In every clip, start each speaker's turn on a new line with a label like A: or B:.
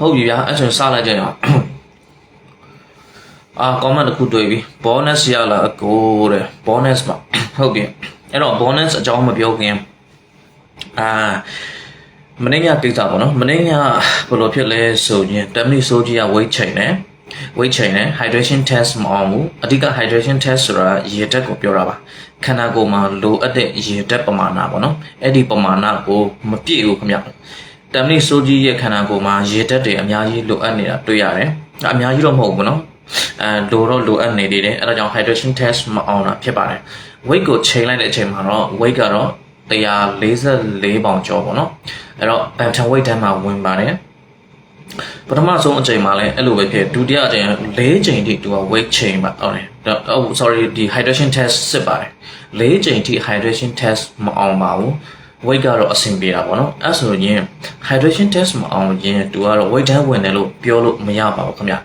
A: ဟုတ်ပြီဗျာအဲ့ဆိုရင်စလိုက်ကြရအောင်အာ comment တစ်ခုတွေ့ပြီ bonus ရလာအကိုတဲ့ bonus ပါဟုတ်ပြီအဲ့တော့ bonus အကြောင်းမပြောခင်အာမနေ့ညကိစ္စပေါ့နော်မနေ့ညဘယ်လိုဖြစ်လဲဆိုရင်တမီဆိုကြီးက weight chain နဲ့ weight chain နဲ့ hydration test မအောင်ဘူးအဓိက hydration test ဆိုတာရေဓာတ်ကိုပြောတာပါခန္ဓာကိုယ်မှာလိုအပ်တဲ့ရေဓာတ်ပမာဏပေါ့နော်အဲ့ဒီပမာဏကိုမပြည့်ဘူးခင်ဗျ တမီဆိုကြီးရဲ့ခန္ဓာကိုယ်မှာရေဓာတ်တွေအများကြီးလိုအပ်နေတာတွေ့ရတယ်အများကြီးတော့မဟုတ်ဘူးနော်အဲလိုတော့လိုအပ်နေသေးတယ်အဲ့ဒါကြောင့် hydration test မအောင်တာဖြစ်ပါတယ် weight ကိုချိန်လိုက်တဲ့အချိန်မှာတော့ weight ကတော့144ပေါင်ကျော်ပေါ့နော်အဲ့တော့ bantam weight တန်းမှာဝင်ပါတယ်ပထမဆုံးအချိန်မှာလည်းအဲ့လိုပဲဖြစ်ဒုတိယအချိန်၄ချိန်ထိသူက weight chain ပါဟုတ်တယ်ဟုတ် sorry ဒီ hydration test စစ်ပါတယ်၄ချိန်ထိ hydration test မအောင်ပါဘူး weight ကတော့အဆင်ပြေတာပေါ့နော်အဲ့ဆိုရင် hydration test မအောင်ရင်သူကတော့ weight တန်းဝင်တယ်လို့ပြောလို့မရပါဘူးခင်ဗျာ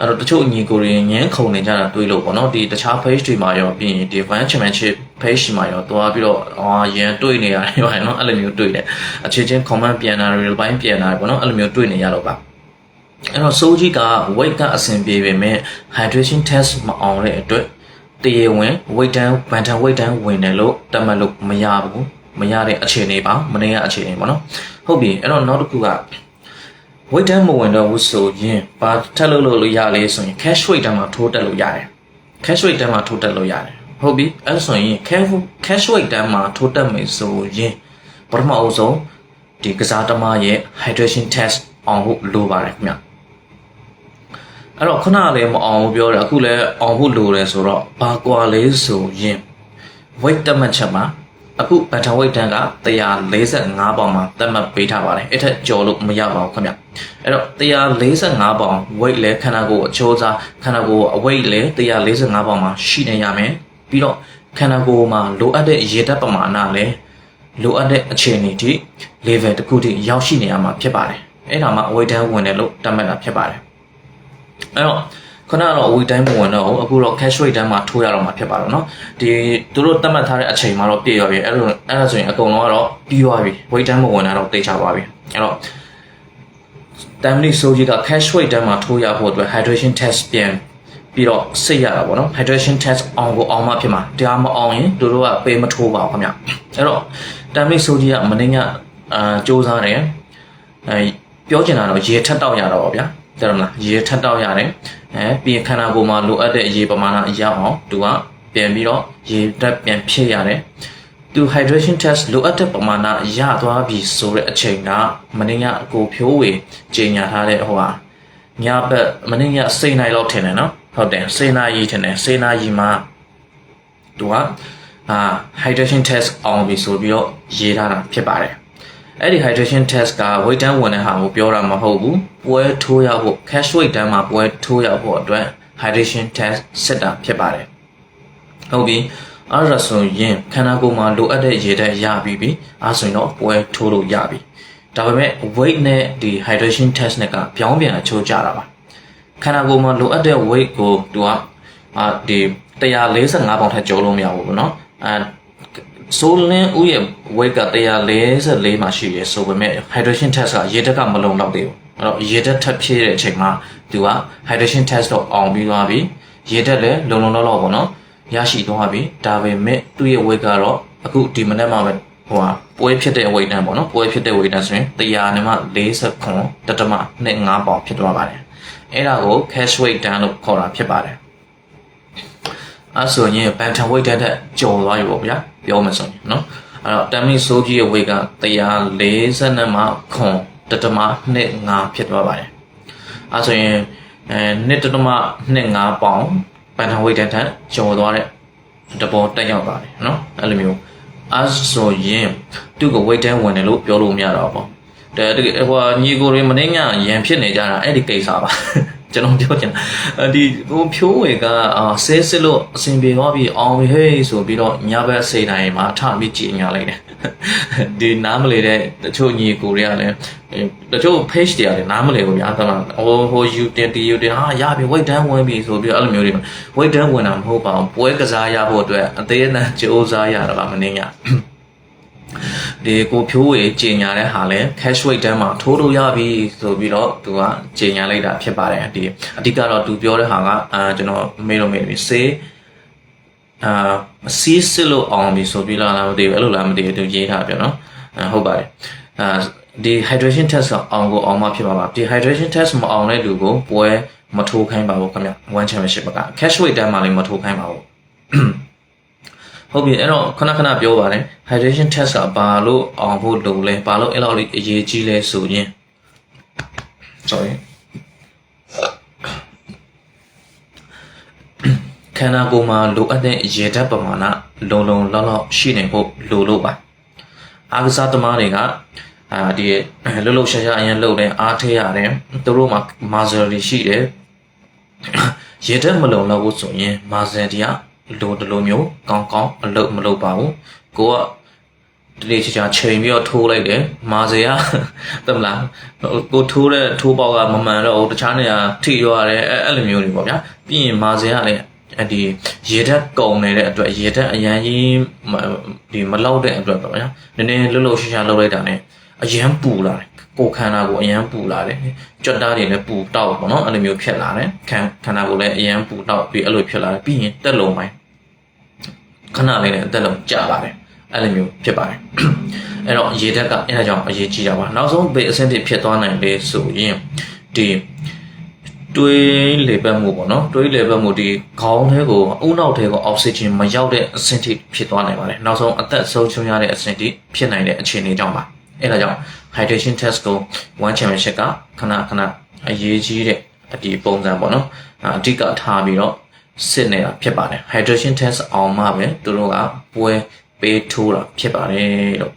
A: အဲ့တော့တချို့ညီကိုတွေငင်းခုန်နေကြတာတွေးလို့ပေါ့နော်ဒီတခြား page တွေမှာရောပြီးရင်ဒီ Van Championship page မှာရောတွားပြီးတော့အာရန်တွေးနေရတယ်ပေါ့နော်အဲ့လိုမျိုးတွေးတယ်အခြေချင်း comment ပြန်တာတွေပိုင်းပြန်တာပေါ့နော်အဲ့လိုမျိုးတွေးနေရတော့ပါအဲ့တော့စိုးကြီးက weight ကအဆင်ပြေပေမဲ့ hydration test မအောင်တဲ့အတွက်တရေဝင် weight တန်း bantam weight တန်းဝင်တယ်လို့တတ်မှတ်လို့မရဘူး မရတဲ့အခြေအနေပါမနေ့ကအခြေအနေပေါ့နော်ဟုတ်ပြီအဲ့တော့နောက်တစ်ခုက weight တန်းမဝင်တော့ဘူးဆိုရင်ဘာထပ်လို့လို့လို့ရလေဆိုရင် cash weight တန်းမှာထိုးတက်လို့ရတယ် cash weight တန်းမှာထိုးတက်လို့ရတယ်ဟုတ်ပြီအဲ့ဆိုရင် cash cash weight တန်းမှာထိုးတက်မယ်ဆိုရင်ပထမအဆုံးဒီကစားသမားရဲ့ hydration test အောင်ဖို့လိုပါတယ်ခင်ဗျအဲ့တော့ခုနကလည်းမအောင်ဘူးပြောတယ်အခုလည်းအောင်ဖို့လိုတယ်ဆိုတော့ဘာကွာလဲဆိုရင် weight တက်မှတ်ချက်မှာ အခု bantam weight တန်းက145ပေါင်မှာတက်မှတ်ပေးထားပါတယ်အဲ့ထက်ကျော်လို့မရပါဘူးခင်ဗျအဲ့တော့145ပေါင် weight လဲခန္ဓာကိုယ်အချိုးစားခန္ဓာကိုယ်အ weight လဲ145ပေါင်မှာရှိနေရမယ်ပြီးတော့ခန္ဓာကိုယ်မှာလိုအပ်တဲ့ရေဓာတ်ပမာဏလဲလိုအပ်တဲ့အခြေအနေထိ level တစ်ခုထိရောက်ရှိနေရမှာဖြစ်ပါတယ်အဲ့ဒါမှ weight တန်းဝင်တယ်လို့တတ်မှတ်တာဖြစ်ပါတယ်အဲ့တော့ ခုနကတော့ weight တိုင်းမဝင်တော့ဘူးအခုတော့ cash rate တိုင်းမှာထိုးရတော့မှာဖြစ်ပါတော့เนาะဒီသူတို့သတ်မှတ်ထားတဲ့အချိန်မှာတော့ပြည့်ရောပြီအဲ့လိုအဲ့ဒါဆိုရင်အကုန်လုံးကတော့ပြီးသွားပြီ weight တိုင်းမဝင်တာတော့တေချာသွားပြီအဲ့တော့ timely soji က cash rate တိုင်းမှာထိုးရဖို့အတွက် hydration test ပြန်ပြီးတော့စိတ်ရတာပေါ့နော် hydration test အောင်ကိုအောင်မှဖြစ်မှာတရားမအောင်ရင်တို့တို့ကပေးမထိုးပါဘူးခင်ဗျအဲ့တော့ timely soji ကမနေ့ကအာစူးစမ်းတယ်အဲပြောချင်တာတော့ရေထက်တောက်ရတော့ပါဗျာ တယ်မလားရေထက်တောက်ရတယ်အဲပြီးရင်ခန္ဓာကိုယ်မှာလိုအပ်တဲ့ရေပမာဏရအောင်သူကပြန်ပြီးတော့ရေတက်ပြန်ဖြည့်ရတယ်သူ hydration test လိုအပ်တဲ့ပမာဏရသွားပြီဆိုတဲ့အချိန်ကမနေ့ကကိုဖြိုးဝေကြီးညာထားတဲ့ဟိုဟာညဘက်မနေ့ကစိတ်နိုင်လောက်ထင်တယ်နော်ဟုတ်တယ်စိတ်နာရီထင်တယ်စိတ်နာရီမှာသူကအာ hydration test အောင်ပြီဆိုပြီးတော့ရေးထားတာဖြစ်ပါတယ် အဲ့ဒီ hydration test က weight down ဝင်တဲ့ဟာကိုပြောတာမဟုတ်ဘူးပွဲထိုးရဖို့ cash weight down မှာပွဲထိုးရဖို့အတွက် hydration test စစ်တာဖြစ်ပါတယ်ဟုတ်ပြီအဲ့ဒါဆိုရင်ခန္ဓာကိုယ်မှာလိုအပ်တဲ့ရေဓာတ်ရပြီးပြီအဲ့ဆိုရင်တော့ပွဲထိုးလို့ရပြီဒါပေမဲ့ weight နဲ့ဒီ hydration test နဲ့ကပြောင်းပြန်အချိုးကြတာပါခန္ဓာကိုယ်မှာလိုအပ်တဲ့ weight ကိုသူကဒီ145ပေါင်ထက်ကျော်လို့မရဘူးပေါ့နော်အဲ ဆိုလင်းဥရဲ့ weight က144မှာရှိရဆိုပေမဲ့ hydration test ကရေဓာတ်ကမလုံလောက်သေးဘူးအဲ့တော့ရေဓာတ်ထပ်ဖြည့်တဲ့အချိန်မှာသူက hydration test တော့အောင်ပြီးသွားပြီရေဓာတ်လည်းလုံလုံလောက်လောက်ပေါ့နော်ရရှိသွားပြီဒါပေမဲ့သူ့ရဲ့ weight ကတော့အခုဒီမနေ့မှပဲဟိုဟာပွဲဖြစ်တဲ့ weight တန်းပေါ့နော်ပွဲဖြစ်တဲ့ weight တန်းဆိုရင်100နဲ့မှ49တတမ25ပေါင်ဖြစ်သွားပါတယ်အဲ့ဒါကို cash weight တန်းလို့ခေါ်တာဖြစ်ပါတယ် အဲဆိုရင် bantam weight တန်းတက်ကျော်သွားပြီပေါ့ဗျာပြောမှဆိုရင်နော်အဲ့တော့ tammy soji ရဲ့ weight က140နဲ့မှခွန်တတမ25ဖြစ်သွားပါတယ်အဲဆိုရင်အဲ1တတမ25ပေါင် bantam weight တန်းတက်ကျော်သွားတဲ့တဘောတက်ရောက်ပါတယ်နော်အဲ့လိုမျိုးအဲဆိုရင်သူ့ကို weight တန်းဝင်တယ်လို့ပြောလို့မရတော့ဘူးတဲ့တကယ်ဟိုညီကိုတွေမနေညရန်ဖြစ်နေကြတာအဲ့ဒီကိစ္စပါ ကျွန်တော်ပြောချင်တာဒီဟိုဖြိုးဝေကအာဆဲစစ်လို့အစဉ်ပြေသွားပြီးအောင်ပြီဟေးဆိုပြီးတော့ညဘက်စိတ်တိုင်းမှာထပြီးကြည်ညာလိုက်တယ်ဒီနားမလေတဲ့တချို့ညီကိုတွေကလည်းတချို့ page တွေကလည်းနားမလဲဘူးများသလားဟိုဟို you တင်တီ you တင်ဟာရပြီ weight down ဝင်ပြီဆိုပြီးအဲ့လိုမျိုးတွေ weight down ဝင်တာမဟုတ်ပါဘူးပွဲကစားရဖို့အတွက်အသေးအတန်ကြိုးစားရတာပါမင်းညာပြ ဒီကိုဖြိုးဝေကြေညာတဲ့ဟာလဲ cash weight တန်းမှာထိုးလို့ရပြီဆိုပြီးတော့သူကကြေညာလိုက်တာဖြစ်ပါတယ်ဒီအဓိကတော့သူပြောတဲ့ဟာကအာကျွန်တော်မေးလို့မေးပြီစေးအာစီးစစ်လို့အောင်ပြီဆိုပြီးလားလားမသိဘူးအဲ့လိုလားမသိဘူးသူရေးထားပြောနော်အာဟုတ်ပါတယ်အာဒီ hydration test ကအောင်ကိုအောင်မှဖြစ်ပါပါဒီ hydration test မအောင်တဲ့လူကိုပွဲမထိုးခိုင်းပါဘူးခင်ဗျ one championship က cash weight တန်းမှာလည်းမထိုးခိုင်းပါဘူး ဟုတ်ပြီအဲ့တော့ခဏခဏပြောပါတယ် hydration test ကဘာလို့အောင်ဖို့လုပ်လဲဘာလို့အဲ့လောက်လေးအရေးကြီးလဲဆိုရင် sorry ခန္ဓာကိုယ်မှာလိုအပ်တဲ့ရေဓာတ်ပမာဏလုံလုံလောက်လောက်ရှိနေဖို့လိုလို့ပါအားကစားသမားတွေကအာဒီလှုပ်လှုပ်ရှားရှားအရင်လှုပ်တယ်အားထည့်ရတယ်သူတို့မှာ muscle တွေရှိတယ်ရေဓာတ်မလုံလောက်ဘူးဆိုရင် muscle တွေက လိုတလိုမျိုးကောင်းကောင်းအလုပ်မလုပ်ပါဘူးကိုကဒီလေးချာချာချိန်ပြီးတော့ထိုးလိုက်တယ်မာစေကတမလားကိုထိုးတဲ့ထိုးပေါက်ကမမှန်တော့ဘူးတခြားနေရာထိရွရတယ်အဲ့အဲ့လိုမျိုးတွေပေါ့ဗျာပြီးရင်မာစေကလည်းအဲ့ဒီရေဓာတ်ကုံနေတဲ့အတွက်ရေဓာတ်အရန်ကြီးဒီမလောက်တဲ့အတွက်ပေါ့ဗျာနည်းနည်းလှုပ်လှုပ်ရှားရှားလုပ်လိုက်တာ ਨੇ အရန်ပူလာတယ်ကိုယ်ခန္ဓာကိုယ်အရန်ပူလာတယ်ကြွက်သားတွေလည်းပူတောက်ပေါ့နော်အဲ့လိုမျိုးဖြစ်လာတယ်ခန္ခန္ဓာကိုယ်လည်းအရန်ပူတောက်ပြီးအဲ့လိုဖြစ်လာတယ်ပြီးရင်တက်လုံးပိုင်းခဏလေးနဲ့အသက်လုံးကျလာတယ်အဲ့လိုမျိုးဖြစ်ပါတယ်အဲ့တော့ရေဓာတ်ကအဲ့ဒါကြောင့်အရေးကြီးတာပါနောက်ဆုံးဘေးအဆင့်တွေဖြစ်သွားနိုင်လေဆိုရင်ဒီတွေးလေပတ်မှုပေါ့နော်တွေးလေပတ်မှုဒီခေါင်းထဲကိုအုံနောက်ထဲကိုအောက်ဆီဂျင်မရောက်တဲ့အဆင့်ထိဖြစ်သွားနိုင်ပါတယ်နောက်ဆုံးအသက်ဆုံးရှုံးရတဲ့အဆင့်ထိဖြစ်နိုင်တဲ့အခြေအနေကြောင့်ပါ အဲ့ဒါကြောင့် hydration test ကို one championship ကခဏခဏအရေးကြီးတဲ့အဒီပုံစံပေါ့နော်အဓိကထားပြီးတော့စစ်နေတာဖြစ်ပါတယ် hydration test အောင်မှပဲသူတို့ကပွဲပေးထိုးတာဖြစ်ပါတယ်လို့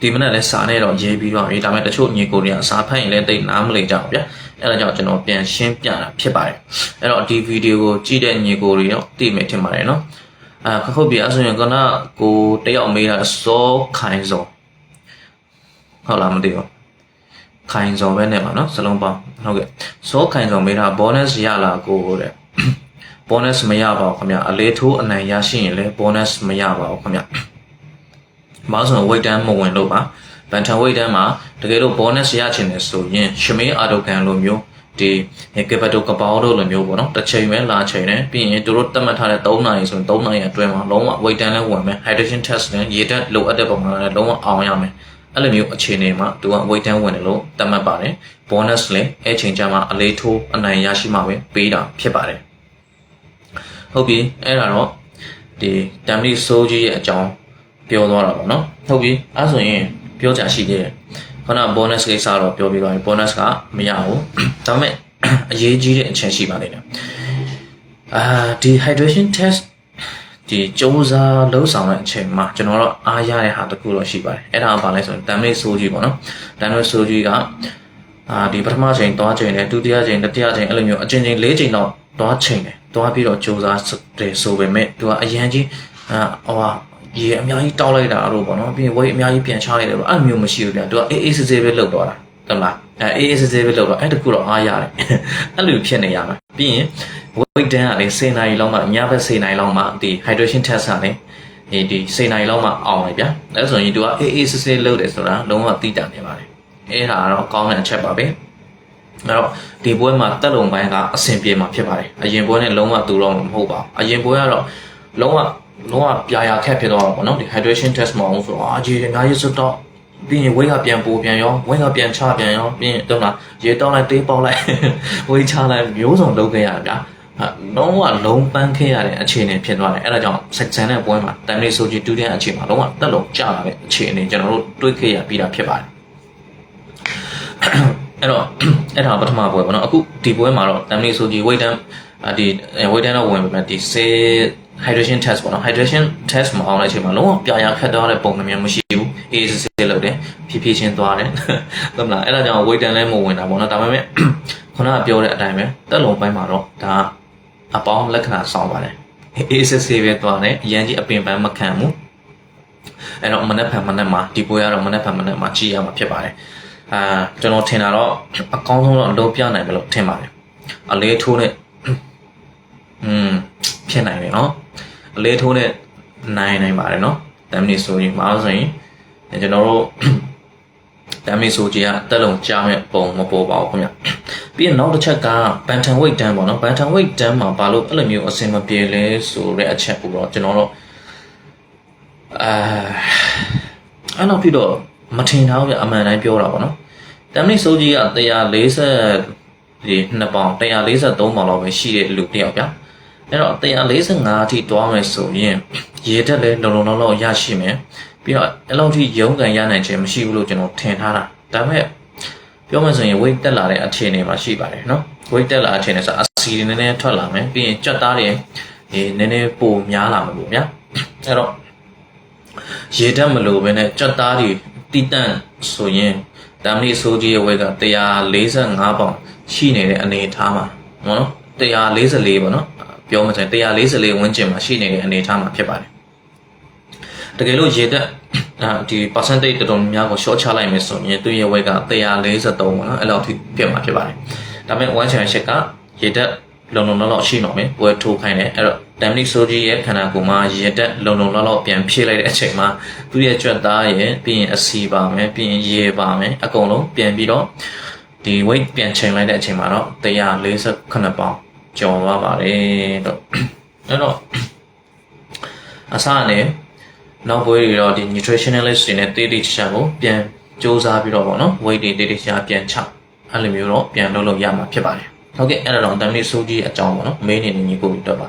A: ဒီမနေ့လဲစာနဲ့တော့ရေးပြီးတော့ပြီဒါပေမဲ့တချို့ညီကိုတွေကစာဖတ်ရင်လည်းတိတ်နားမလည်ကြဘူးဗျအဲ့ဒါကြောင့်ကျွန်တော်ပြန်ရှင်းပြတာဖြစ်ပါတယ်အဲ့တော့ဒီဗီဒီယိုကိုကြည့်တဲ့ညီကိုတွေတော့သိမယ်ထင်ပါတယ်နော်အာခခုတ်ပြအဲ့ဆိုရင်ကနကိုတယောက်မေးတာစောခိုင်စော ဟုတ်လားမသိဘူးခိုင်စောပဲနဲ့ပါနော်စလုံးပေါင်းဟုတ်ကဲ့စောခိုင်စောမေးတာ bonus ရလာကိုတဲ့ bonus မရပါဘူးခင်ဗျအလေးထိုးအနိုင်ရရှိရင်လည်း bonus မရပါဘူးခင်ဗျ။ဘာလို့ဆိုတော့ weight တန်းမဝင်လို့ပါ။ဘန်ထန် weight တန်းမှာတကယ်လို့ bonus ရချင်တယ်ဆိုရင်ရှမေးအာတိုကန်လိုမျိုးဒီကေပတိုကပေါတို့လိုမျိုးပေါ့နော်တစ်ချိန်ပဲလာချိန်တယ်ပြီးရင်တို့သတ်မှတ်ထားတဲ့3နာရီဆိုရင်3နာရီအတွင်းမှာလုံးဝ weight တန်းလည်းဝင်မယ် hydration test နဲ့ရေဓာတ်လိုအပ်တဲ့ပုံစံနဲ့လုံးဝအောင်ရမယ် အဲ့လိုမျိုးအခြေအနေမှာသူက weight တန်းဝင်တယ်လို့သတ်မှတ်ပါတယ် bonus လည်းအဲ့ချိန်ကျမှအလေးထိုးအနိုင်ရရှိမှပဲပေးတာဖြစ်ပါတယ်ဟုတ်ပြီအဲ့ဒါတော့ဒီတမ်လီဆိုးကြီးရဲ့အကြောင်းပြောသွားတာပေါ့နော်ဟုတ်ပြီအဲ့ဆိုရင်ပြောကြရှိသေးတယ်ခုန bonus ကိစ္စတော့ပြောပြီးသွားပြီ bonus ကမရဘူးဒါပေမဲ့အရေးကြီးတဲ့အချက်ရှိပါလိမ့်မယ်အာဒီ hydration test ဒီစူးစမ်းလှုပ်ဆောင်တဲ့အချိန်မှာကျွန်တော်တို့အားရတဲ့ဟာတစ်ခုတော့ရှိပါတယ်အဲ့ဒါကဘာလဲဆိုရင်တမ်လေးဆိုးကြီးပေါ့နော်တမ်လေးဆိုးကြီးကအာဒီပထမချိန်သွားချိန်နဲ့ဒုတိယချိန်တတိယချိန်အဲ့လိုမျိုးအချိန်ချင်း၄ချိန်တော့သွားချိန်တယ်သွားပြီးတော့စူးစမ်းတယ်ဆိုပေမဲ့သူကအရန်ကြီးအာဟိုဟာရေအများကြီးတောက်လိုက်တာတော့ပေါ့နော်ပြီးရင်ဝိတ်အများကြီးပြန်ချလိုက်တယ်ပေါ့အဲ့လိုမျိုးမရှိဘူးဗျသူကအေးအေးဆေးဆေးပဲလှုပ်သွားတာတမလားအဲအေးအေးဆေးဆေးပဲလှုပ်တော့အဲ့တခုတော့အားရတယ်အဲ့လိုဖြစ်နေရမှာ ပြီးရင် weight တန်းကလေ10နာရီလောက်မှညဘက်10နာရီလောက်မှဒီ hydration test ကလေဒီဒီ10နာရီလောက်မှအောင်လေဗျာအဲ့ဆိုရင်သူကအေးအေးဆေးဆေးလှုပ်တယ်ဆိုတာလုံးဝသိတာနေပါတယ်အဲ့ဒါကတော့ကောင်းတဲ့အချက်ပါပဲအဲ့တော့ဒီပွဲမှာတက်လုံပိုင်းကအဆင်ပြေမှာဖြစ်ပါတယ်အရင်ပွဲနဲ့လုံးဝတူတော့မဟုတ်ပါဘူးအရင်ပွဲကတော့လုံးဝလုံးဝပြာရခက်ဖြစ်သွားတာပေါ့နော်ဒီ hydration test မအောင်ဆိုတော့အကြီးအများကြီးစွတ်တော့ ပြီးရင်ဝိတ်ကပြန်ပိုးပြန်ရောဝိတ်ကပြန်ချပြန်ရောပြီးရင်တော့လားရေတောက်လိုက်တေးပေါက်လိုက်ဝိတ်ချလိုက်မျိုးစုံလုပ်ခဲ့ရတာဗျာလုံးဝလုံးပန်းခဲ့ရတဲ့အခြေအနေဖြစ်သွားတယ်အဲ့ဒါကြောင့် section တဲ့ပွဲမှာတမ်လေးဆိုကြည့်တူတဲ့အခြေအနေမှာလုံးဝတက်လုံးကျလာတဲ့အခြေအနေကျွန်တော်တို့တွေးခဲ့ရပြီးတာဖြစ်ပါတယ်အဲ့တော့အဲ့ဒါပထမပွဲပေါ့နော်အခုဒီပွဲမှာတော့တမ်လေးဆိုကြည့် weight တန်းဒီ weight တန်းတော့ဝင်ပြီမဲ့ဒီစေ hydration test ပေါ့နော် hydration test မအောင်တဲ့အချိန်မှာလုံးဝပြာရခတ်သွားတဲ့ပုံစံမျိုးမရှိဘူး အေးစစ်စစ်လုပ်တယ်ဖြည်းဖြည်းချင်းသွားတယ်ဟုတ်မလားအဲ့ဒါကြောင့် weight တန်းလည်းမဝင်တာပေါ့နော်ဒါပေမဲ့ခုနကပြောတဲ့အတိုင်းပဲတက်လုံပိုင်းမှာတော့ဒါအပေါင်းလက္ခဏာဆောင်ပါတယ်အေးစစ်စစ်ပဲသွားတယ်အရင်ကြီးအပင်ပန်းမခံဘူးအဲ့တော့မနက်ဖြန်မနက်မှာဒီပွဲကတော့မနက်ဖြန်မနက်မှာကြည့်ရမှာဖြစ်ပါတယ်အာကျွန်တော်ထင်တာတော့အကောင်းဆုံးတော့လုံးပြနိုင်တယ်လို့ထင်ပါတယ်အလေးထိုးတဲ့อืมဖြစ်နိုင်တယ်เนาะအလေးထိုးနဲ့နိုင်နိုင်ပါတယ်เนาะ10မိနစ်ဆိုရင်မအောင်ဆိုရင် ကျွန်တော်တို့ဒမ်မီဆိုကြီးကတက်လုံးကြားမဲ့ပုံမပေါ်ပါဘူးခင်ဗျပြီးရင်နောက်တစ်ချက်ကဘန်တန်ဝိတ်တန်းပေါ့နော်ဘန်တန်ဝိတ်တန်းမှာဘာလို့အဲ့လိုမျိုးအဆင်မပြေလဲဆိုတဲ့အချက်ကိုတော့ကျွန်တော်တို့အာအဲ့တော့ပြီးတော့မထင်ထားဘူးဗျအမှန်တိုင်းပြောတာပေါ့နော်ဒမ်မီဆိုကြီးက140ဒီနှစ်ပေါင်143ပေါင်လောက်ပဲရှိတဲ့လူတစ်ယောက်ဗျအဲ့တော့145အထိတွားမယ်ဆိုရင်ရေတက်လဲလုံလုံလောက်လောက်ရရှိမယ် ပြီးတော့အဲ့လောက်ထိရုံးကန်ရနိုင်ခြင်းမရှိဘူးလို့ကျွန်တော်ထင်ထားတာဒါပေမဲ့ပြောမှဆိုရင် weight တက်လာတဲ့အခြေအနေမှာရှိပါတယ်နော် weight တက်လာအခြေအနေဆိုအစီတွေနည်းနည်းထွက်လာမယ်ပြီးရင်ကြွက်သားတွေဒီနည်းနည်းပိုများလာမှာပေါ့ဗျာအဲ့တော့ရေတက်မလို့ပဲနဲ့ကြွက်သားတွေတိတန့်ဆိုရင်တမ်မီဆိုကြီးရဲ့ weight က145ပေါင်ရှိနေတဲ့အနေအထားမှာနော်144ပေါ့နော်ပြောမှဆိုရင်144ဝန်းကျင်မှာရှိနေတဲ့အနေအထားမှာဖြစ်ပါတယ် တကယ်လို့ရေတက်အာဒီ percentage တော်တော်များများကို short ချလိုက်မယ်ဆိုရင်သူ့ရဲ့ weight က143ပေါ့နော်အဲ့လောက်ထိဖြစ်မှာဖြစ်ပါတယ်ဒါပေမဲ့ one championship ကရေတက်လုံလုံလောက်လောက်ရှိတော့မယ်ပွဲထိုးခိုင်းတယ်အဲ့တော့ Dominic Soji ရဲ့ခန္ဓာကိုယ်မှာရေတက်လုံလုံလောက်လောက်ပြန်ဖြည့်လိုက်တဲ့အချိန်မှာသူ့ရဲ့ကြွက်သားရဲ့ပြီးရင်အစီပါမယ်ပြီးရင်ရေပါမယ်အကုန်လုံးပြန်ပြီးတော့ဒီ weight ပြန်ချိန်လိုက်တဲ့အချိန်မှာတော့148ပေါင်ကျော်သွားပါတယ်တော့အဲ့တော့အစားနဲ့ နောက်ပွဲတွေတော့ဒီ nutritionalist တွေနဲ့တေးတေးချာကိုပြန်စူးစမ်းပြီးတော့ပေါ့နော် weight တွေတေးတေးချာပြန်ချအဲ့လိုမျိုးတော့ပြန်လုပ်လို့ရမှာဖြစ်ပါတယ်ဟုတ်ကဲ့အဲ့ဒါတော့တမ်မီဆိုကြီးအကြောင်းပေါ့နော် main နေညီကိုပြီးတော့ပါ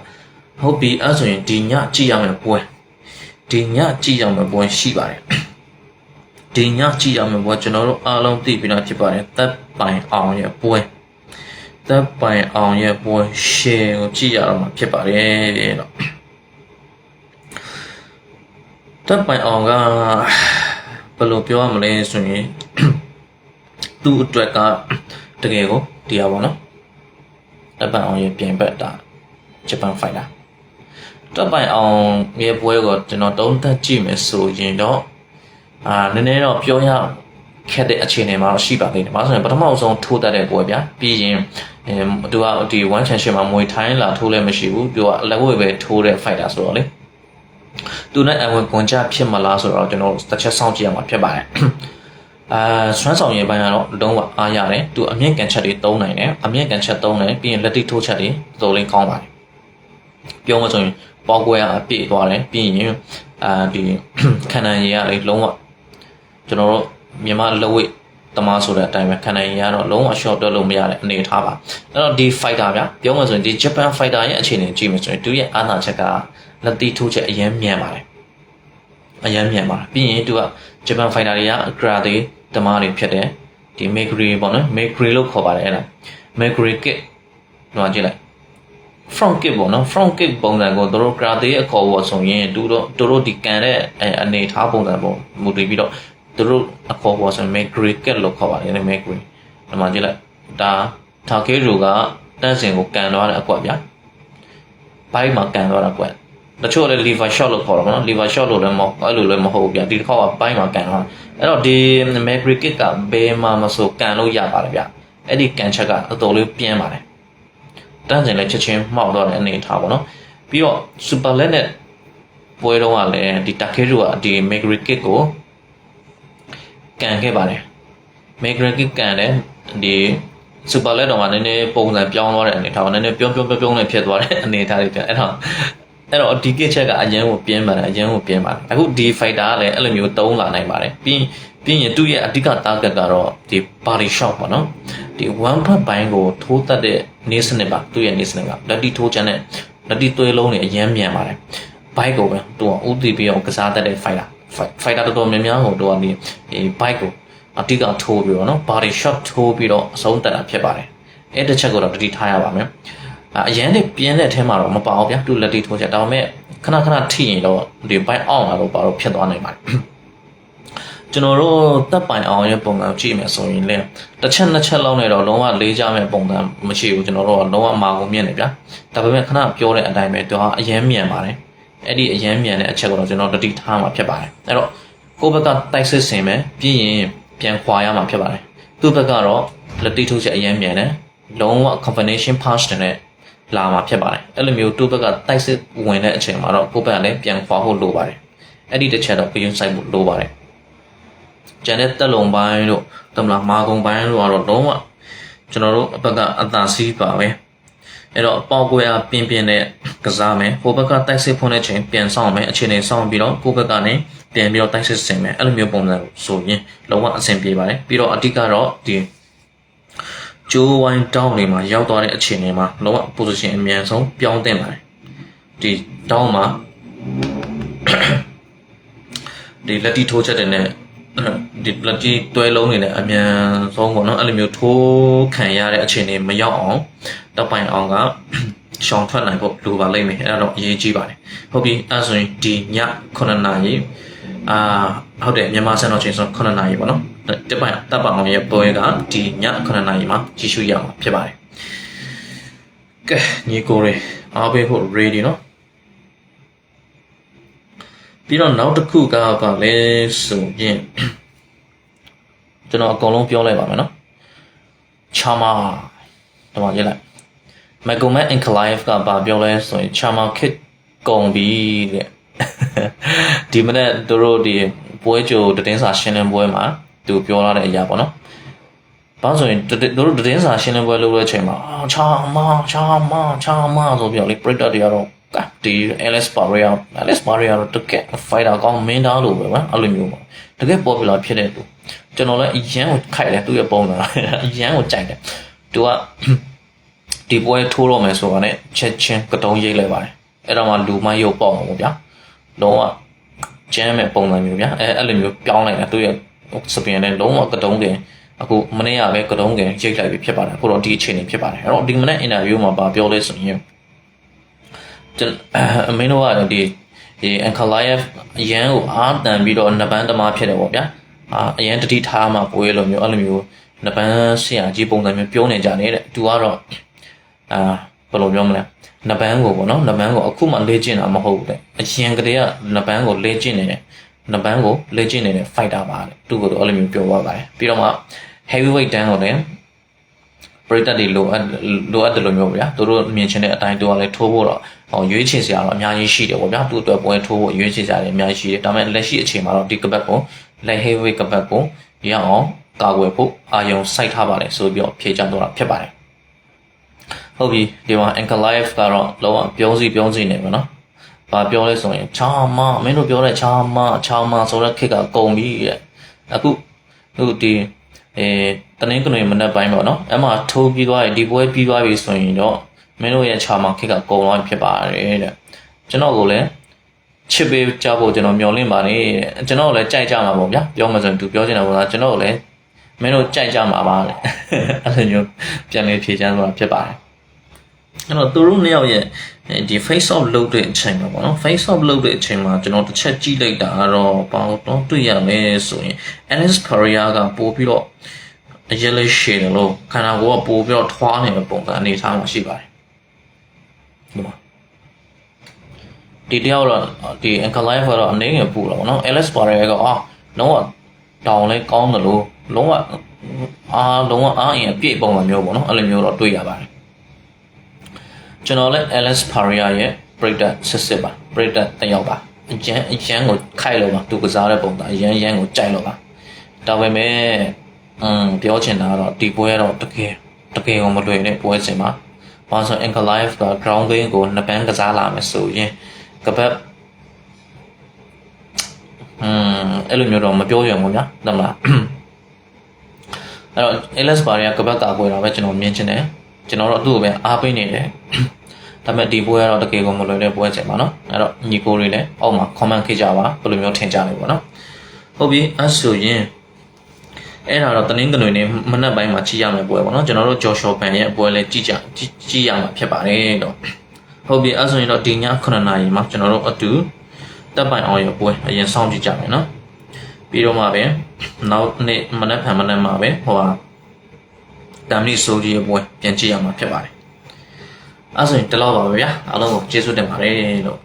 A: ဟုတ်ပြီအဲ့ဆိုရင်ဒီညကြည့်ရမယ့်ပွဲဒီညကြည့်ရမယ့်ပွဲရှိပါတယ်ဒီညကြည့်ရမယ့်ပွဲကျွန်တော်တို့အားလုံးသိပြီးတော့ဖြစ်ပါတယ်တပ်ပိုင်အောင်ရဲ့ပွဲတပ်ပိုင်အောင်ရဲ့ပွဲ share ကိုကြည့်ရတော့မှာဖြစ်ပါတယ်တော့ တပ်ပိုင်အောင်ကဘယ်လိုပြောရမလဲဆိုရင်သူ့အတွက်ကတကယ်ကိုတရားပါနော်တပ်ပိုင်အောင်ရဲ့ပြင်ပက်တာဂျပန်ဖိုင်တာတပ်ပိုင်အောင်ရဲ့ပွဲကိုကျွန်တော်တုံးသက်ကြည့်မယ်ဆိုရင်တော့အာနည်းနည်းတော့ပြောရခက်တဲ့အခြေအနေမှာတော့ရှိပါသေးတယ်။ဘာလို့ဆိုရင်ပထမဆုံးထိုးတတ်တဲ့ပွဲဗျာ။ပြီးရင်အဲသူကဒီ one championship မှာမွေထိုင်းလာထိုးလည်းမရှိဘူး။သူကလက်ဝဲပဲထိုးတဲ့ fighter ဆိုတော့လေ။ သူနဲ့အဝင်ကွန်ကြဖြစ်မလားဆိုတော့ကျွန်တော်တစ်ချက်စောင့်ကြည့်ရမှာဖြစ်ပါတယ်။အာဆွမ်းဆောင်ရေးပိုင်းကတော့လုံးဝအားရတယ်။သူအမြင့်ကန်ချက်တွေသုံးနိုင်တယ်။အမြင့်ကန်ချက်သုံးတယ်ပြီးရင်လက်တိထိုးချက်တွေတော်လေးကောင်းပါတယ်။ပြောမှဆိုရင်ပေါက်ကွဲရအပြည့်သွားတယ်ပြီးရင်အာဒီခန္ဓာရည်ကလေလုံးဝကျွန်တော်တို့မြန်မာလက်ဝိတ်တမားဆိုတဲ့အတိုင်းပဲခန္ဓာရည်ကတော့လုံးဝ short တွက်လို့မရတဲ့အနေအထားပါအဲ့တော့ဒီ fighter ဗျပြောမှဆိုရင်ဒီ Japan fighter ရဲ့အခြေအနေကြည့်မယ်ဆိုရင်သူရဲ့အာဏာချက်က လက်တိထိုးချက်အရင်မြန်ပါတယ်အရင်မြန်ပါတယ်ပြီးရင်သူက Japan fighter တွေက karate တမားတွေဖြစ်တယ်ဒီ Meguri ပေါ့နော် Meguri လို့ခေါ်ပါတယ်အဲ့ဒါ Meguri kick တော့ကြည့်လိုက် front kick ပေါ့နော် front kick ပုံစံကိုတို့ karate အခေါ်ပေါ်ဆိုရင်သူတို့တို့ဒီကန်တဲ့အနေထားပုံစံပုံမူတည်ပြီးတော့သူတို့အခေါ်ပေါ်ဆိုရင် make cricket လို့ခေါ်ပါတယ် make green ဒီမှာကြည့်လိုက်ဒါထာကေရူကတန်းစင်ကိုကန်သွားတဲ့အကွက်ဗျာဘိုက်မှာကန်သွားတာကွက် တချို့လည်း liver shot လို့ခေါ်တော့မနော် liver shot လို့လည်းမဟုတ်အဲ့လိုလည်းမဟုတ်ဘူးဗျာဒီတစ်ခေါက်ကဘိုက်မှာကန်သွားအဲ့တော့ဒီ make cricket ကဘယ်မှာမဆိုကန်လို့ရပါတယ်ဗျာအဲ့ဒီကန်ချက်ကအတော်လေးပြင်းပါတယ်တန်းစင်လည်းချက်ချင်းမှောက်တော့တဲ့အနေထားပေါ့နော်ပြီးတော့ super leg နဲ့ပွဲတော့ကလည်းဒီတာကေရူကဒီ make cricket ကိုကန်ခဲ့ပါတယ်မေဂရကီကန်တယ်ဒီစူပါလက်တော်မှာနည်းနည်းပုံစံပြောင်းသွားတဲ့အနေထားပါနည်းနည်းပြုံးပြုံးပြုံးပြုံးနဲ့ဖြစ်သွားတဲ့အနေထားတွေပြန်အဲ့တော့ အဲ့တော့ဒီကစ်ချက်ကအရင်ကိုပြင်းပါတယ်အရင်ကိုပြင်းပါတယ်အခုဒီ fighter ကလည်းအဲ့လိုမျိုးတုံးလာနိုင်ပါတယ်ပြီးပြီးရင်သူ့ရဲ့အဓိက target ကတော့ဒီ body shot ပေါ့နော်ဒီ one part ဘိုင်းကိုထိုးတက်တဲ့နေစနစ်ပါသူ့ရဲ့နေစနစ်ကလက်တီထိုးချမ်းတဲ့လက်တီသွေးလုံးတွေအရင်မြန်ပါတယ်ဘိုက်ကိုပဲသူကဥတီပြီးအောင်ကစားတတ်တဲ့ fighter fighter တော်တော်များများကိုတော့ဒီ bike ကိုအတိကထိုးပြီးတော့နော် body shot ထိုးပြီးတော့အဆုံးတက်တာဖြစ်ပါတယ်အဲ့တစ်ချက်ကိုတော့တတိထားရပါမယ် အရန်နေပြင်းတဲ့အထဲမှာတော့မပါဘူးဗျာသူလက်တီထိုးချက်ဒါပေမဲ့ခဏခဏထိရင်တော့ဒီ bike အောင်လာတော့ပါတော့ဖြစ်သွားနိုင်ပါတယ်ကျွန်တော်တို့တပ်ပိုင်အောင်ရဲ့ပုံစံကြည့်မယ်ဆိုရင်လည်းတစ်ချက်နှစ်ချက်လောက်နဲ့တော့လုံးဝလေးကြမဲ့ပုံစံမရှိဘူးကျွန်တော်တို့ကလုံးဝမာကုန်မြင့်နေဗျာဒါပေမဲ့ခဏပြောတဲ့အတိုင်းပဲသူကအရန်မြန်ပါတယ်အဲ့ဒီအရန်မြန်တဲ့အချက်ကိုတော့ကျွန်တော်တတိထားမှာဖြစ်ပါတယ်အဲ့တော့ကိုယ့်ဘက်ကတိုက်စစ်ဆင်မယ်ပြီးရင်ပြန်ခွာရမှာဖြစ်ပါတယ်သူ့ဘက်ကတော့လက်တိထုတ်ချက်အရန်မြန်တယ်လုံးဝ combination pass တဲ့ လာမှာဖြစ်ပါတယ်အဲ့လိုမျိုးသူ့ဘက်ကတိုက်စစ်ဝင်တဲ့အချိန်မှာတော့ကိုယ့်ဘက်ကလည်းပြန်ခွာဖို့လိုပါတယ်အဲ့ဒီတစ်ချက်တော့ပြုံးဆိုင်ဖို့လိုပါတယ်ကျန်တဲ့တက်လုံပိုင်းတို့တမလားမာကုံပိုင်းတို့ကတော့လုံးဝကျွန်တော်တို့အဘက်ကအသာစီးပါပဲအဲ့တော့ပေါက်ကွဲအားပြင်းပြင်းနဲ့ကစားမယ်ဟိုဘက်ကတိုက်စစ်ဖွင့်တဲ့ချိန်ပြန်ဆောင်မယ်အခြေအနေဆောင်ပြီးတော့ကိုယ့်ဘက်ကနေပြန်ပြီးတော့တိုက်စစ်ဆင်မယ်အဲ့လိုမျိုးပုံစံဆိုရင်လုံးဝအဆင်ပြေပါတယ်ပြီးတော့အဓိကတော့ဒီ ကျိုးဝိုင်းတောင်းတွေမှာရောက်သွားတဲ့အခြေအနေမှာလုံးဝ position အမြန်ဆုံးပြောင်းတင်ပါတယ်ဒီတောင်းမှာဒီလက်တီထိုးချက်တွေနဲ့ဒီလက်တီတွဲလုံးတွေနဲ့အမြန်ဆုံးပေါ့နော်အဲ့လိုမျိုးထိုးခံရတဲ့အခြေအနေမရောက်အောင်တောက်ပိုင်အောင်ကရှောင်ထွက်နိုင်ဖို့လိုပါလိမ့်မယ်အဲ့ဒါတော့အရေးကြီးပါတယ်ဟုတ်ပြီအဲ့ဆိုရင်ဒီည9နာရီ အာဟုတ်တယ်မြန်မာစံတော်ချိန်ဆို9နာရီပေါ့နော်တက်ပိုင်တပ်ပအောင်ရဲ့ပွဲကဒီည9နာရီမှာကြီးစုရမှာဖြစ်ပါတယ်ကဲညီကိုရေအားပေးဖို့ ready နော်ပြီးတော့နောက်တစ်ခုကပါလဲဆိုရင်ကျွန်တော်အကုန်လုံးပြောလိုက်ပါမယ်နော်ချာမာဒီမှာရေးလိုက်မက်ဂိုမက်အင်ကလိုင်ဖ်ကပါပြောလဲဆိုရင်ချာမာခစ်ကုန်ပြီတဲ့ ဒီမနေ့သူတို့ဒီပွဲကြိုတည်င်းစာရှင်းလင်းပွဲမှာသူပြောလာတဲ့အရာပေါ့နော်ဘာလို့ဆိုရင်သူတို့တည်င်းစာရှင်းလင်းပွဲလုပ်တဲ့အချိန်မှာအာချာမာချာမာချာမာဆိုပြီးတော့လေပရိသတ်တွေကတော့ကဒီ Alex Pereira Alex Pereira တော့တကယ် fighter ကောင်းမင်းသားလို့ပဲဗျာအဲ့လိုမျိုးပေါ့တကယ် popular ဖြစ်တဲ့သူကျွန်တော်လည်းအရန်ကိုခိုက်တယ်သူ့ရဲ့ပုံစံအရန်ကိုကြိုက်တယ်သူကဒီပွဲထိုးတော့မယ်ဆိုတာနဲ့ချက်ချင်းကတုံးရိတ်လိုက်ပါတယ်အဲ့တော့မှလူမရုပ်ပေါက်မှာပေါ့ဗျာ လုံးဝကျမ်းမဲ့ပုံစံမျိုးဗျာအဲအဲ့လိုမျိုးပြောင်းလိုက်တာသူ့ရဲ့စပင်နဲ့လုံးဝကတုံးကင်အခုမနေ့ကပဲကတုံးကင်ရိတ်လိုက်ပြီဖြစ်ပါတယ်အခုတော့ဒီအခြေအနေဖြစ်ပါတယ်အဲ့တော့ဒီမနေ့ interview မှာပါပြောလဲဆိုရင်ကျွန်အမင်းတို့ကဒီဒီအန်ကလာယက်အရန်ကိုအားတန်ပြီးတော့နပန်းသမားဖြစ်တယ်ပေါ့ဗျာအာအရန်တတိထားမှပွဲလိုမျိုးအဲ့လိုမျိုးနပန်းဆရာကြီးပုံစံမျိုးပြောနေကြနေတဲ့သူကတော့အာဘယ်လိုပြောမလဲ နပန်းကိုပေါ့နော်နပန်းကိုအခုမှလေ့ကျင့်တာမဟုတ်ဘူးတဲ့အရင်ကတည်းကနပန်းကိုလေ့ကျင့်နေတယ်နပန်းကိုလေ့ကျင့်နေတဲ့ fighter ပါတဲ့သူကတော့အဲ့လိုမျိုးပြောသွားပါတယ်ပြီးတော့မှ heavyweight တန်းကိုလည်းပရိသတ်တွေလိုအပ်လိုအပ်တယ်လို့မျိုးဗျာသူတို့မြင်ချင်တဲ့အတိုင်းသူကလည်းထိုးဖို့တော့ဟောရွေးချယ်စရာတော့အများကြီးရှိတယ်ပေါ့ဗျာသူ့အတွက်ပွဲထိုးဖို့ရွေးချယ်စရာတွေအများကြီးရှိတယ်ဒါပေမဲ့လက်ရှိအချိန်မှာတော့ဒီကပတ်ကိုလက် heavyweight ကပတ်ကိုရအောင်ကာကွယ်ဖို့အာယုံစိုက်ထားပါတယ်ဆိုပြီးတော့ဖြေချတော့တာဖြစ်ပါတယ် ဟုတ်ပြီဒီမှာ ankle life ကတော့လောကပြောစီပြောစီနေပါနော်ဘာပြောလဲဆိုရင်ချာမမင်းတို့ပြောတဲ့ချာမချာမဆိုတဲ့ခက်ကကုန်ပြီတဲ့အခုသူဒီအဲတနင်္ဂနွေမနက်ပိုင်းပေါ့နော်အဲ့မှာထိုးပြီးသွားရင်ဒီပွဲပြီးသွားပြီဆိုရင်တော့မင်းတို့ရဲ့ချာမခက်ကကုန်သွားဖြစ်ပါတယ်တဲ့ကျွန်တော်ကိုလည်းချစ်ပေးကြဖို့ကျွန်တော်မျှော်လင့်ပါတယ်တဲ့ကျွန်တော်လည်းကြိုက်ကြမှာပေါ့ဗျာပြောမှဆိုရင်သူပြောချင်တာပေါ့လားကျွန်တော်လည်းမင်းတို့ကြိုက်ကြမှာပါတဲ့အဲ့လိုမျိုးပြန်လေးဖြေချမ်းဆိုတာဖြစ်ပါတယ် အဲ့တော့သူတို့နှစ်ယောက်ရဲ့ဒီ face off လုပ်တဲ့အချိန်မှာပေါ့နော် face off လုပ်တဲ့အချိန်မှာကျွန်တော်တစ်ချက်ကြည့်လိုက်တာကတော့ဘာတော့တွေ့ရလဲဆိုရင် Alex Pereira ကပို့ပြီးတော့အရေးလေးရှည်တယ်လို့ခန္ဓာကိုယ်ကပို့ပြီးတော့ထွားနေတဲ့ပုံစံအနေထားမှာရှိပါတယ်ဒီမှာဒီတယောက်တော့ဒီ ankle life ကတော့အနေငယ်ပူတော့ဗောနော် Alex Pereira ကအာလုံးဝတောင်းလဲကောင်းတယ်လို့လုံးဝအာလုံးဝအားအင်အပြည့်ပုံစံမျိုးပေါ့နော်အဲ့လိုမျိုးတော့တွေ့ရပါတယ် ကျွန်တော်လည်း Alex Faria ရဲ့ပရိသတ်ဆစ်စစ်ပါပရိသတ်တယောက်ပါအကျန်းအကျန်းကိုခိုက်လို့ပါသူကစားတဲ့ပုံသားအရန်ရန်ကိုကြိုက်လို့ပါဒါပေမဲ့အမ်ပြောချင်တာကတော့ဒီပွဲကတော့တကယ်တကယ်ကိုမလွယ်တဲ့ပွဲစဉ်ပါဘာလို့ဆိုအင်္ဂလိပ်က ground game ကိုနှစ်ပန်းကစားလာမယ်ဆိုရင်ကပတ်အမ်အဲ့လိုမျိုးတော့မပြောရဘူးဗျာတမလားအဲ့တော့ LS ဘာတွေကကပတ်ကာကွယ်တာပဲကျွန်တော်မြင်ချင်တယ် ကျွန်တော်တို့သူ့ကိုပဲအားပေးနေတယ်ဒါပေမဲ့ဒီပွဲကတော့တကယ်ကိုမလွယ်တဲ့ပွဲစဉ်ပါနော်အဲ့တော့ညီကိုတွေလည်းအောက်မှာ comment ခေကြပါဘယ်လိုမျိုးထင်ကြလဲပေါ့နော်ဟုတ်ပြီအဲ့ဆိုရင်အဲ့ဒါတော့တနင်္ဂနွေနေ့မနက်ပိုင်းမှာကြည့်ရမယ့်ပွဲပေါ့နော်ကျွန်တော်တို့ဂျော်ရှော်ပန်ရဲ့ပွဲလည်းကြည့်ကြကြည့်ရမှာဖြစ်ပါတယ်တော့ဟုတ်ပြီအဲ့ဆိုရင်တော့ဒီည9နာရီမှာကျွန်တော်တို့အတူတပ်ပိုင်အောင်ရဲ့ပွဲအရင်စောင့်ကြည့်ကြမယ်နော်ပြီးတော့မှပဲနောက်နေ့မနက်ဖြန်မနက်မှာပဲဟိုဟာ တမ်မီဆိုကြီးရဲ့ပွဲပြန်ကြည့်ရမှာဖြစ်ပါတယ်အဲ့ဆိုရင်တလောက်ပါပဲဗျာအားလုံးကိုကျေးဇူးတင်ပါတယ်လို့